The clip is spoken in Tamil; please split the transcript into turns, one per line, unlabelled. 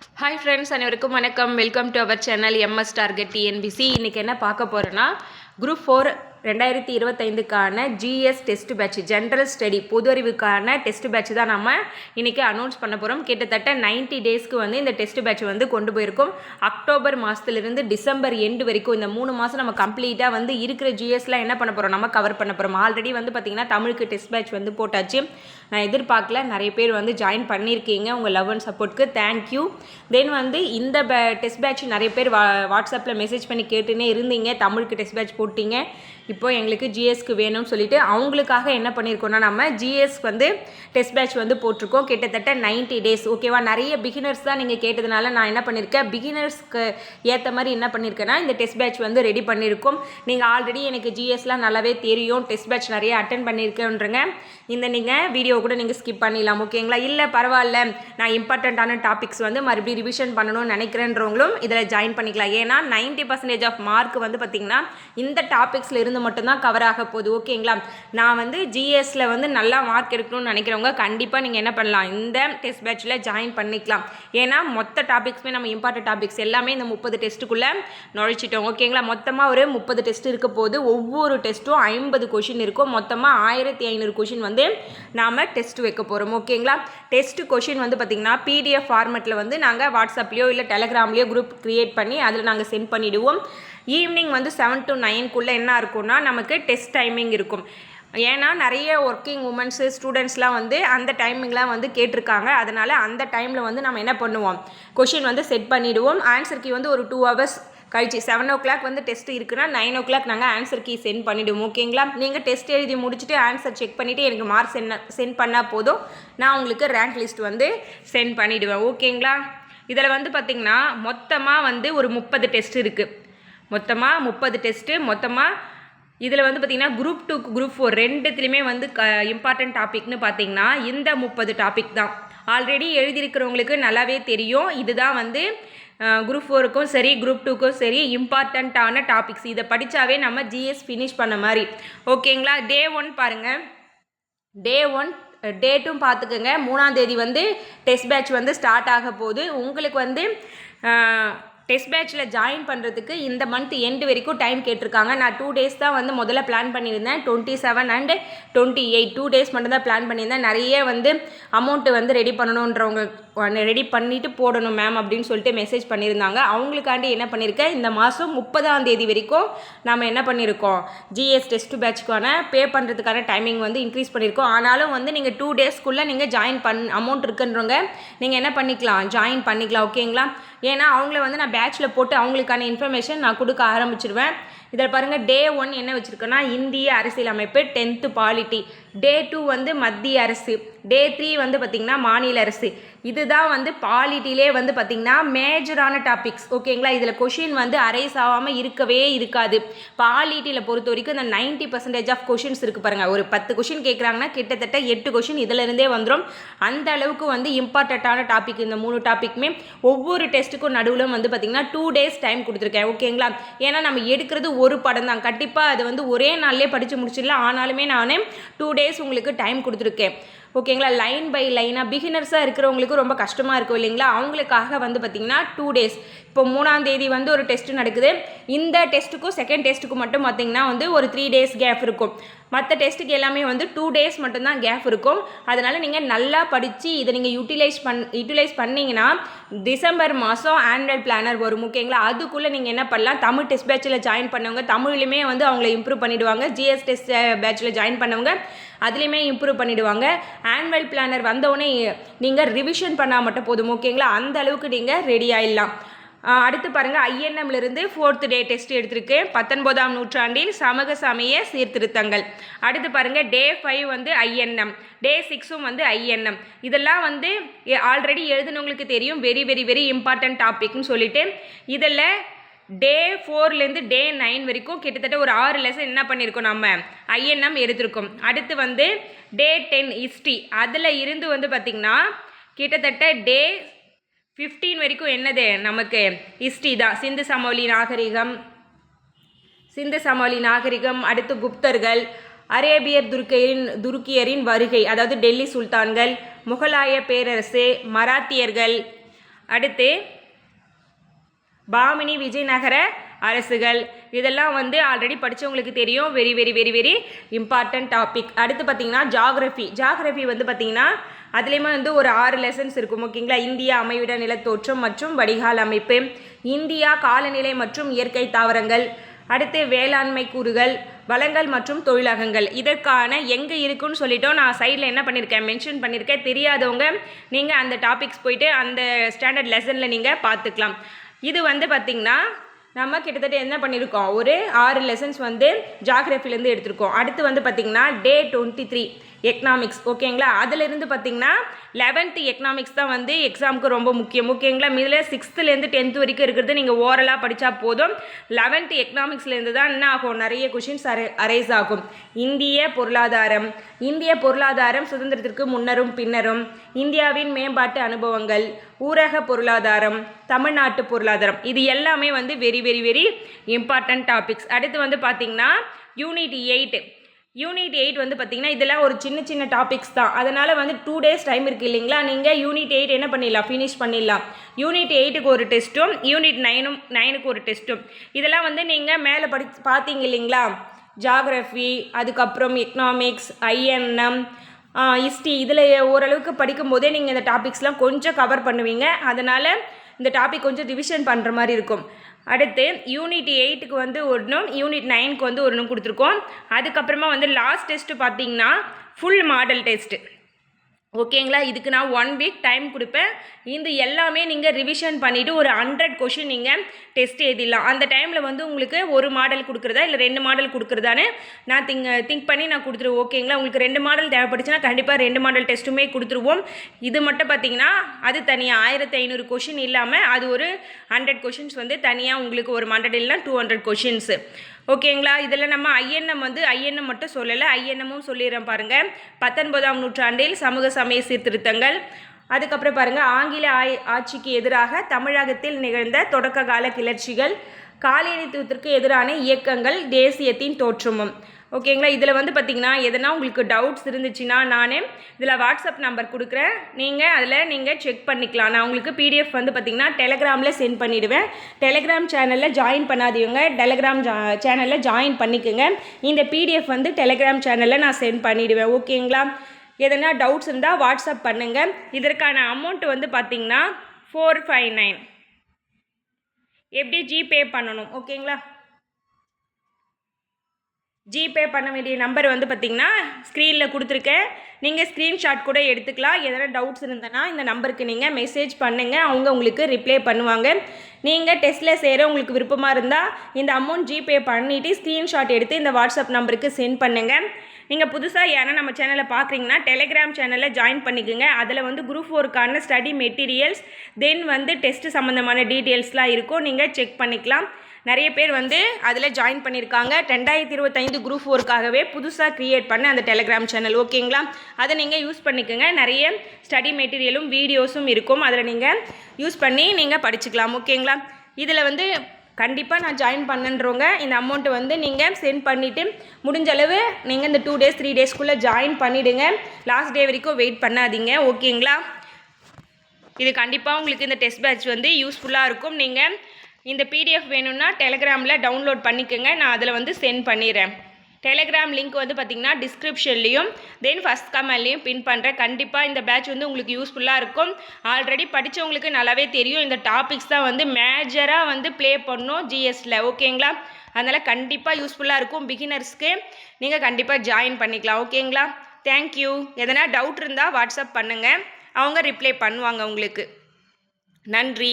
ஹாய் ஃப்ரெண்ட்ஸ் அனைவருக்கும் வணக்கம். Welcome to our channel MS target TNPSC இன்றைக்கி என்ன பார்க்க போகிறோன்னா குரூப் ஃபோர் ரெண்டாயிரத்தி இருபத்தைந்துக்கான GS test batch general study பொது அறிவுக்கான டெஸ்ட் பேட்ச் தான் நம்ம இன்றைக்கி அனௌன்ஸ் பண்ண போகிறோம் கிட்டத்தட்ட 90 டேஸ்க்கு வந்து இந்த டெஸ்ட் பேட்ச் வந்து கொண்டு போயிருக்கோம். அக்டோபர் மாதத்துலேருந்து டிசம்பர் எண்டு வரைக்கும் இந்த மூணு மாதம் நம்ம கம்ப்ளீட்டாக வந்து இருக்கிற ஜிஎஸ்லாம் என்ன பண்ண போகிறோம் நம்ம கவர் பண்ண போகிறோம் ஆல்ரெடி வந்து பார்த்திங்கன்னா தமிழுக்கு டெஸ்ட் பேட்ச் வந்து போட்டாச்சு. நான் எதிர்பார்க்கல. நிறைய பேர் வந்து ஜாயின் பண்ணியிருக்கீங்க. உங்கள் லவ் அண்ட் சப்போர்ட்க்கு தேங்க்யூ தென் வந்து இந்த பே டெஸ்ட் பேட்ச் நிறைய பேர் வா வாட்ஸ்அப்பில் மெசேஜ் பண்ணி கேட்டுனே இருந்தீங்க. தமிழுக்கு டெஸ்ட் பேட்ச் போட்டிங்க. இப்போ எங்களுக்கு ஜிஎஸ்க்கு வேணும்னு சொல்லிட்டு அவங்களுக்காக என்ன பண்ணியிருக்கோம்னா நம்ம ஜிஎஸ் வந்து டெஸ்ட் பேட்ச் வந்து போட்டிருக்கோம். கிட்டத்தட்ட 90 டேஸ் ஓகேவா நிறைய பிகினர்ஸ் தான் நீங்கள் கேட்டதுனால நான் என்ன பண்ணியிருக்கேன்? பிகினர்ஸ்க்கு ஏற்ற மாதிரி என்ன பண்ணியிருக்கேன்னா இந்த டெஸ்ட் பேட்ச் வந்து ரெடி பண்ணியிருக்கோம். நீங்கள் ஆல்ரெடி எனக்கு ஜிஎஸ்லாம் நல்லாவே தெரியும். டெஸ்ட் பேட்ச் நிறைய அட்டன் பண்ணியிருக்கேன்றங்க. இந்த நீங்கள் வீடியோ கூட நீங்கள் ஸ்கிப் பண்ணிடலாம் ஓகேங்களா இல்லை பரவாயில்ல. நான் இம்பார்ட்டண்ட்டான டாபிக்ஸ் வந்து மறுபடியும் ரிவிஷன் பண்ணணும்னு நினைக்கிறேன்றவங்களும் இதில் ஜாயின் பண்ணிக்கலாம். ஏன்னா 90% பர்சன்டேஜ் ஆஃப் மார்க் வந்து பார்த்திங்கன்னா இந்த டாபிக்ஸில் இருந்து மட்டும்தான் கவர் ஆக போகுது ஓகேங்களா நான் வந்து ஜிஎஸ்சில் வந்து நல்லா மார்க் எடுக்கணும்னு நினைக்கிறவங்க கண்டிப்பாக நீங்கள் என்ன பண்ணலாம் இந்த டெஸ்ட் பேட்சில் ஜாயின் பண்ணிக்கலாம். ஏன்னா மொத்த டாபிக்ஸுமே நம்ம இம்பார்ட்டன்ட் டாபிக்ஸ் எல்லாமே இந்த முப்பது டெஸ்ட்டுக்குள்ளே நுழைச்சிட்டோம் ஓகேங்களா மொத்தமாக ஒரு முப்பது டெஸ்ட் இருக்க போது ஒவ்வொரு டெஸ்ட்டும் ஐம்பது கொஷின் இருக்கும். மொத்தமாக ஆயிரத்தி ஐநூறு கொஷின் வந்து நாம் டெஸ்ட் வைக்க போகிறோம் ஓகேங்களா டெஸ்ட் கொஷின் வந்து பார்த்திங்கன்னா பிடிஎஃப் ஃபார்மெட்டில் வந்து நாங்கள் வாட்ஸ்அப்லேயோ இல்லை டெலகிராம்லேயோ குரூப் க்ரியேட் பண்ணி அதில் நாங்கள் சென்ட் பண்ணிவிடுவோம் ஈவினிங் வந்து செவன் டு நைன்குள்ளே என்ன இருக்கும்னா நமக்கு டெஸ்ட் டைமிங் இருக்கும். ஏன்னா நிறைய ஒர்க்கிங் உமன்ஸு ஸ்டூடெண்ட்ஸ்லாம் வந்து அந்த டைமிங்லாம் வந்து கேட்டிருக்காங்க. அதனால் அந்த டைமில் வந்து நம்ம என்ன பண்ணுவோம்? கொஷின் வந்து செட் பண்ணிவிடுவோம் ஆன்சர் கீ வந்து ஒரு டூ ஹவர்ஸ் கழிச்சு செவன் ஓ கிளாக் வந்து டெஸ்ட் இருக்குன்னா நைன் ஓ கிளாக் நாங்கள் ஆன்சர் கீ சென்ட் பண்ணிவிடுவோம் ஓகேங்களா நீங்கள் டெஸ்ட் எழுதி முடிச்சுட்டு ஆன்சர் செக் பண்ணிவிட்டு எனக்கு மார்க் சென்ட் சென்ட் பண்ணால் போதும். நான் உங்களுக்கு ரேங்க் லிஸ்ட் வந்து சென்ட் பண்ணிவிடுவேன் ஓகேங்களா இதில் வந்து பார்த்திங்கன்னா மொத்தமாக வந்து ஒரு முப்பது டெஸ்ட் இருக்குது மொத்தமாக முப்பது டெஸ்ட்டு மொத்தமாக இதில் வந்து பார்த்திங்கன்னா குரூப் டூ குரூப் ஃபோர் ரெண்டுத்துலேயுமே வந்து க இம்பார்ட்டன்ட் டாபிக்னு பார்த்திங்கன்னா இந்த முப்பது டாபிக் தான். ஆல்ரெடி எழுதியிருக்கிறவங்களுக்கு நல்லாவே தெரியும். இதுதான் வந்து குரூப் ஃபோருக்கும் சரி குரூப் டூக்கும் சரி இம்பார்ட்டண்ட்டான டாபிக்ஸ் இதை படித்தாவே நம்ம ஜிஎஸ் ஃபினிஷ் பண்ண மாதிரி. ஓகேங்களா டே ஒன் பாருங்கள் டே ஒன் டேட்டும் பார்த்துக்கோங்க. மூணாம் தேதி வந்து டெஸ்ட் பேட்ச் வந்து ஸ்டார்ட் ஆக போகுது. உங்களுக்கு வந்து டெஸ்ட் பேட்ச்சில் ஜாயின் பண்ணுறதுக்கு இந்த மந்த் எண்டு வரைக்கும் டைம் கேட்டிருக்காங்க. நான் டூ டேஸ் தான் வந்து முதல்ல பிளான் பண்ணியிருந்தேன். Twenty seven and twenty eight two days மட்டும் தான் பிளான் பண்ணியிருந்தேன். நிறைய வந்து அமௌண்ட்டு வந்து ரெடி பண்ணணுன்றவங்க ரெடி பண்ணிவிட்டு போடணும் மேம் அப்படின்னு சொல்லிட்டு மெசேஜ் பண்ணியிருந்தாங்க. அவங்களுக்காண்டி என்ன பண்ணியிருக்கேன் இந்த மாதம் முப்பதாம் தேதி வரைக்கும் நம்ம என்ன பண்ணியிருக்கோம் ஜிஎஸ் டெஸ்ட் பேட்ச்க்கான பே பண்ணுறதுக்கான டைமிங் வந்து இன்க்ரீஸ் பண்ணியிருக்கோம் ஆனாலும் வந்து நீங்கள் டூ டேஸ்க்குள்ளே நீங்கள் ஜாயின் பண் அமௌண்ட் இருக்குன்றவங்க நீங்கள் என்ன பண்ணிக்கலாம்? ஜாயின் பண்ணிக்கலாம் ஓகேங்களா ஏன்னா அவங்கள வந்து நான் பேட்ச்சில் போட்டு அவங்களுக்கான இன்ஃபர்மேஷன் நான் கொடுக்க ஆரம்பிச்சிருவேன். இதில் பாருங்கள் டே ஒன் என்ன வச்சுருக்கேன்னா இந்திய அரசியலமைப்பு டென்த்து பாலிட்டி டே டூ வந்து மத்திய அரசு. டே த்ரீ வந்து பார்த்திங்கன்னா மாநில அரசு. இதுதான் வந்து பாலிட்டிலே வந்து பார்த்திங்கன்னா மேஜரான டாபிக்ஸ் ஓகேங்களா இதில் கொஷின் வந்து அரைஸ் ஆகாமல் இருக்கவே இருக்காது. பாலிட்டியில் பொறுத்த வரைக்கும் இந்த நைன்ட்டி பர்சன்டேஜ் ஆஃப் கொஷின்ஸ் இருக்குது பாருங்கள் ஒரு பத்து கொஷின் கேட்குறாங்கன்னா கிட்டத்தட்ட எட்டு கொஷின் இதிலிருந்தே வந்துடும் அந்த அளவுக்கு வந்து இம்பார்ட்டண்ட்டான டாபிக் இந்த மூணு டாப்பிக்குமே ஒவ்வொரு டெஸ்ட்டுக்கும் நடுவில் வந்து பார்த்திங்கன்னா டூ டேஸ் டைம் கொடுத்துருக்கேன். ஓகேங்களா ஏன்னா நம்ம எடுக்கிறது ஒரு படம் தான் கண்டிப்பாக அது வந்து ஒரே நாள்லேயே படித்து முடிச்சிடலாம். ஆனாலுமே நான் டூ டேஸ் உங்களுக்கு டைம் கொடுத்துருக்கேன் ஓகேங்களா லைன் பை லைனாக பிகினர்ஸாக இருக்கிறவங்களுக்கு ரொம்ப கஷ்டமாக இருக்கும் இல்லைங்களா? அவங்களுக்காக வந்து பார்த்திங்கன்னா டூ டேஸ் இப்போ மூணாம் தேதி வந்து ஒரு டெஸ்ட் நடக்குது. இந்த டெஸ்ட்டுக்கும் செகண்ட் டெஸ்ட்டுக்கும் மட்டும் பார்த்திங்கன்னா வந்து ஒரு த்ரீ டேஸ் கேப் இருக்கும். மற்ற டெஸ்ட்டுக்கு எல்லாமே வந்து டூ டேஸ் மட்டும்தான் கேப் இருக்கும். அதனால் நீங்கள் நல்லா படித்து இதை நீங்கள் யூட்டிலைஸ் பண் யூட்டிலைஸ் பண்ணிங்கன்னா டிசம்பர் மாதம் ஆனுவல் பிளானர் வரும் ஓகேங்களா அதுக்குள்ளே நீங்கள் என்ன பண்ணலாம்? தமிழ் டெஸ்ட் பேட்சில் ஜாயின் பண்ணவங்க தமிழ்லையுமே வந்து அவங்கள இம்ப்ரூவ் பண்ணிவிடுவாங்க ஜிஎஸ் டெஸ்ட் பேட்சில் ஜாயின் பண்ணவங்க அதுலேயுமே இம்ப்ரூவ் பண்ணிவிடுவாங்க ஆனுவல் பிளானர் வந்தவுடனே நீங்கள் ரிவிஷன் பண்ணால் மட்டும் போதும் ஓகேங்களா அந்த அளவுக்கு நீங்கள் ரெடி ஆகிடலாம் அடுத்து பாருங்கள் ஐஎன்எம்லேருந்து ஃபோர்த்து டே டெஸ்ட் எடுத்திருக்கேன் பத்தொன்பதாம் நூற்றாண்டில் சமூக சமய சீர்திருத்தங்கள். அடுத்து பாருங்கள் டே ஃபைவ் வந்து ஐஎன்எம். டே சிக்ஸும் வந்து ஐஎன்எம். இதெல்லாம் வந்து ஆல்ரெடி எழுதுனவங்களுக்கு தெரியும். வெரி வெரி வெரி இம்பார்ட்டன்ட் டாபிக்னு சொல்லிட்டு. இதில் டே ஃபோர்லேருந்து டே நைன் வரைக்கும் கிட்டத்தட்ட ஒரு ஆறு லெசன் என்ன பண்ணியிருக்கோம் நம்ம? ஐஎன்எம் எடுத்திருக்கோம். அடுத்து வந்து டே டென் ஹிஸ்ட்ரி அதில் இருந்து வந்து பார்த்திங்கன்னா கிட்டத்தட்ட டே ஃபிஃப்டீன் வரைக்கும் என்னது? நமக்கு ஹிஸ்ட்ரி தான். சிந்து சமவெளி நாகரிகம் சிந்து சமவெளி நாகரிகம் அடுத்து குப்தர்கள் அரேபியர் துருக்கியரின் துருக்கியரின் வருகை அதாவது டெல்லி சுல்தான்கள் முகலாய பேரரசு மராத்தியர்கள் அடுத்து பாமினி விஜயநகர அரசுகள். இதெல்லாம் வந்து ஆல்ரெடி படித்தவங்களுக்கு தெரியும். Very very very very important topic அடுத்து பார்த்திங்கன்னா ஜாகிரஃபி ஜாகிரஃபி வந்து பார்த்திங்கன்னா அதுலேயுமே வந்து ஒரு ஆறு லெசன்ஸ் இருக்கும் ஓகேங்களா இந்தியா அமைவிட நிலத்தோற்றம் மற்றும் வடிகால் அமைப்பு இந்தியா காலநிலை மற்றும் இயற்கை தாவரங்கள் அடுத்து வேளாண்மை கூறுகள் வளங்கள் மற்றும் தொழிலகங்கள். இதற்கான எங்கே இருக்குன்னு சொல்லிட்டோம். நான் சைடில் என்ன பண்ணியிருக்கேன் மென்ஷன் பண்ணியிருக்கேன் தெரியாதவங்க நீங்கள் அந்த டாபிக்ஸ் போயிட்டு அந்த ஸ்டாண்டர்ட் லெசனில் நீங்கள் பார்த்துக்கலாம். இது வந்து பார்த்திங்கன்னா நம்ம கிட்டத்தட்ட என்ன பண்ணியிருக்கோம் ஒரு ஆறு லெசன்ஸ் வந்து ஜாகிரஃபிலேருந்து எடுத்திருக்கோம். அடுத்து வந்து பார்த்திங்கன்னா டே டுவெண்ட்டி த்ரீ எக்கனாமிக்ஸ் ஓகேங்களா? அதிலிருந்து பார்த்திங்கன்னா லெவன்த்து எக்கனாமிக்ஸ் தான் வந்து எக்ஸாமுக்கு ரொம்ப முக்கியம். ஓகேங்களா? இதில் சிக்ஸ்த்துலேருந்து டென்த் வரைக்கும் இருக்கிறது நீங்கள் ஓரலாக படித்தா போதும். லெவன்த்து எக்கனாமிக்ஸ்லேருந்து தான் என்ன ஆகும்? நிறைய கொஷின்ஸ் அரே அரைஸ் ஆகும். இந்திய பொருளாதாரம். இந்திய பொருளாதாரம் சுதந்திரத்திற்கு முன்னரும் பின்னரும் இந்தியாவின் மேம்பாட்டு அனுபவங்கள் ஊரக பொருளாதாரம் தமிழ்நாட்டு பொருளாதாரம் இது எல்லாமே வந்து very very very important topics அடுத்து வந்து பார்த்திங்கன்னா யூனிட் எயிட் யூனிட் எயிட் வந்து பார்த்திங்கன்னா இதெல்லாம் ஒரு சின்ன சின்ன டாபிக்ஸ் தான். அதனால் வந்து டூ டேஸ் டைம் இருக்குது இல்லைங்களா? நீங்கள் யூனிட் எயிட் என்ன பண்ணிடலாம்? ஃபினிஷ் பண்ணிடலாம். யூனிட் எயிட்டுக்கு ஒரு டெஸ்ட்டும் யூனிட் நைனும் நைனுக்கு ஒரு டெஸ்ட்டும் இதெல்லாம் வந்து நீங்கள் மேலே படி பார்த்தீங்க இல்லைங்களா? ஜாகிரஃபி அதுக்கப்புறம் எக்கனாமிக்ஸ் ஐஎன்எம் ஹிஸ்ட்ரி இதில் ஓரளவுக்கு படிக்கும்போதே நீங்கள் இந்த டாபிக்ஸ்லாம் கொஞ்சம் கவர் பண்ணுவீங்க. அதனால் இந்த டாபிக் கொஞ்சம் ரிவிஷன் பண்ணுற மாதிரி இருக்கும். அடுத்து யூனிட் எயிட்டுக்கு வந்து ஒன்றும் யூனிட் நைனுக்கு வந்து ஒன்றும் கொடுத்துருக்கோம். அதுக்கப்புறமா வந்து லாஸ்ட் டெஸ்ட்டு பார்த்தீங்கன்னா ஃபுல் மாடல் டெஸ்ட்டு ஓகேங்களா இதுக்கு நான் ஒன் வீக் டைம் கொடுப்பேன். இது எல்லாமே நீங்கள் ரிவிஷன் பண்ணிவிட்டு ஒரு ஹண்ட்ரட் கொஷின் நீங்கள் டெஸ்ட் எழுதிடலாம். அந்த டைமில் வந்து உங்களுக்கு ஒரு மாடல் கொடுக்குறதா இல்லை ரெண்டு மாடல் கொடுக்குறதான்னு நான் திங்க் திங்க் பண்ணி நான் கொடுத்துருவோம் ஓகேங்களா உங்களுக்கு ரெண்டு மாடல் தேவைப்பட்டுச்சுன்னா கண்டிப்பாக ரெண்டு மாடல் டெஸ்ட்டுமே கொடுத்துருவோம். இது மட்டும் பார்த்தீங்கன்னா அது தனியாக ஆயிரத்தி ஐநூறு கொஷின் இல்லாமல் அது ஒரு ஹண்ட்ரட் கொஷின்ஸ் வந்து தனியாக உங்களுக்கு ஒரு ஹண்ட்ரட் இல்லைனா டூ ஹண்ட்ரட் கொஷின்ஸு ஓகேங்களா இதில் நம்ம ஐஎன்எம் வந்து ஐஎன்எம் மட்டும் சொல்லலை ஐஎன்எம்மும் சொல்லிடுறேன் பாருங்கள் பத்தொன்பதாம் நூற்றாண்டில் சமூக சமய சீர்திருத்தங்கள் அதுக்கப்புறம் பாருங்கள் ஆங்கில ஆய் ஆட்சிக்கு எதிராக தமிழகத்தில் நிகழ்ந்த தொடக்க கால கிளர்ச்சிகள் காலனித்துவத்திற்கு எதிரான இயக்கங்கள் தேசியத்தின் தோற்றமும். ஓகேங்களா இதில் வந்து பார்த்திங்கன்னா எதனா உங்களுக்கு டவுட்ஸ் இருந்துச்சுன்னா நான் இதில் வாட்ஸ்அப் நம்பர் கொடுக்குறேன். நீங்கள் அதில் நீங்கள் செக் பண்ணிக்கலாம். நான் உங்களுக்கு பிடிஎஃப் வந்து பார்த்திங்கன்னா டெலகிராமில் சென்ட் பண்ணிவிடுவேன் டெலகிராம் சேனலில் ஜாயின் பண்ணாதவங்க டெலகிராம் ஜா சேனலில் ஜாயின் பண்ணிக்கோங்க. இந்த பிடிஎஃப் வந்து டெலகிராம் சேனலில் நான் சென்ட் பண்ணிவிடுவேன் ஓகேங்களா எதனா டவுட்ஸ் இருந்தால் வாட்ஸ்அப் பண்ணுங்கள் இதற்கான அமௌண்ட் வந்து பார்த்திங்கன்னா ஃபோர் ஃபைவ் நைன் எப்படி ஜிபே பண்ணணும் ஓகேங்களா? ஜிபே பண்ண வேண்டிய நம்பர் வந்து பார்த்திங்கன்னா ஸ்க்ரீனில் கொடுத்துருக்கேன். நீங்கள் ஸ்க்ரீன்ஷாட் கூட எடுத்துக்கலாம். எதனா டவுட்ஸ் இருந்தனா இந்த நம்பருக்கு நீங்கள் மெசேஜ் பண்ணுங்கள் அவங்க உங்களுக்கு ரிப்ளை பண்ணுவாங்க. நீங்கள் டெஸ்ட்டில் சேர உங்களுக்கு விருப்பமாக இருந்தால் இந்த அமௌண்ட் ஜிபே பண்ணிவிட்டு ஸ்க்ரீன்ஷாட் எடுத்து இந்த வாட்ஸ்அப் நம்பருக்கு சென்ட் பண்ணுங்கள் நீங்கள் புதுசாக யாரும் நம்ம சேனலை பார்க்குறீங்கன்னா டெலிகிராம் சேனலில் ஜாயின் பண்ணிக்கோங்க. அதில் வந்து குரூப் ஃபோருக்கான ஸ்டடி மெட்டீரியல்ஸ் தென் வந்து டெஸ்ட் சம்மந்தமான டீட்டெயில்ஸ்லாம் இருக்கும். நீங்கள் செக் பண்ணிக்கலாம். நிறைய பேர் வந்து அதில் ஜாயின் பண்ணியிருக்காங்க ரெண்டாயிரத்தி இருபத்தைந்து குரூப் ஃபோருக்காகவே புதுசாக க்ரியேட் பண்ண அந்த டெலிகிராம் சேனல் ஓகேங்களா அதை நீங்கள் யூஸ் பண்ணிக்கோங்க. நிறைய ஸ்டடி மெட்டீரியலும் வீடியோஸும் இருக்கும். அதில் நீங்கள் யூஸ் பண்ணி நீங்கள் படிச்சுக்கலாம் ஓகேங்களா இதில் வந்து கண்டிப்பாக நான் ஜாயின் பண்ணன்றவங்க இந்த அமௌண்ட்டு வந்து நீங்கள் சென்ட் பண்ணிவிட்டு முடிஞ்ச அளவு நீங்கள் இந்த டூ டேஸ் த்ரீ டேஸ்க்குள்ளே ஜாயின் பண்ணிவிடுங்க லாஸ்ட் டே வரைக்கும் வெயிட் பண்ணாதீங்க ஓகேங்களா இது கண்டிப்பாக உங்களுக்கு இந்த டெஸ்ட் பேட்ச் வந்து யூஸ்ஃபுல்லாக இருக்கும். நீங்கள் இந்த பிடிஎஃப் வேணும்னா டெலிகிராமில் டவுன்லோட் பண்ணிக்கோங்க நான் அதில் வந்து சென்ட் பண்ணிடுறேன். டெலிகிராம் லிங்க் வந்து பார்த்திங்கன்னா டிஸ்கிரிப்ஷன்லேயும் தென் ஃபஸ்ட் கமெண்ட்லேயும் பின் பண்ணுறேன் கண்டிப்பாக இந்த பேட்ச் வந்து உங்களுக்கு யூஸ்ஃபுல்லாக இருக்கும். ஆல்ரெடி படித்தவங்களுக்கு நல்லாவே தெரியும். இந்த டாபிக்ஸ் தான் வந்து மேஜராக வந்து ப்ளே பண்ணணும் ஜிஎஸ்டில் ஓகேங்களா அதனால் கண்டிப்பாக யூஸ்ஃபுல்லாக இருக்கும் பிகினர்ஸ்க்கு நீங்கள் கண்டிப்பாக ஜாயின் பண்ணிக்கலாம். ஓகேங்களா தேங்க்யூ எதனா டவுட் இருந்தால் வாட்ஸ்அப் பண்ணுங்கள் அவங்க ரிப்ளை பண்ணுவாங்க உங்களுக்கு. நன்றி.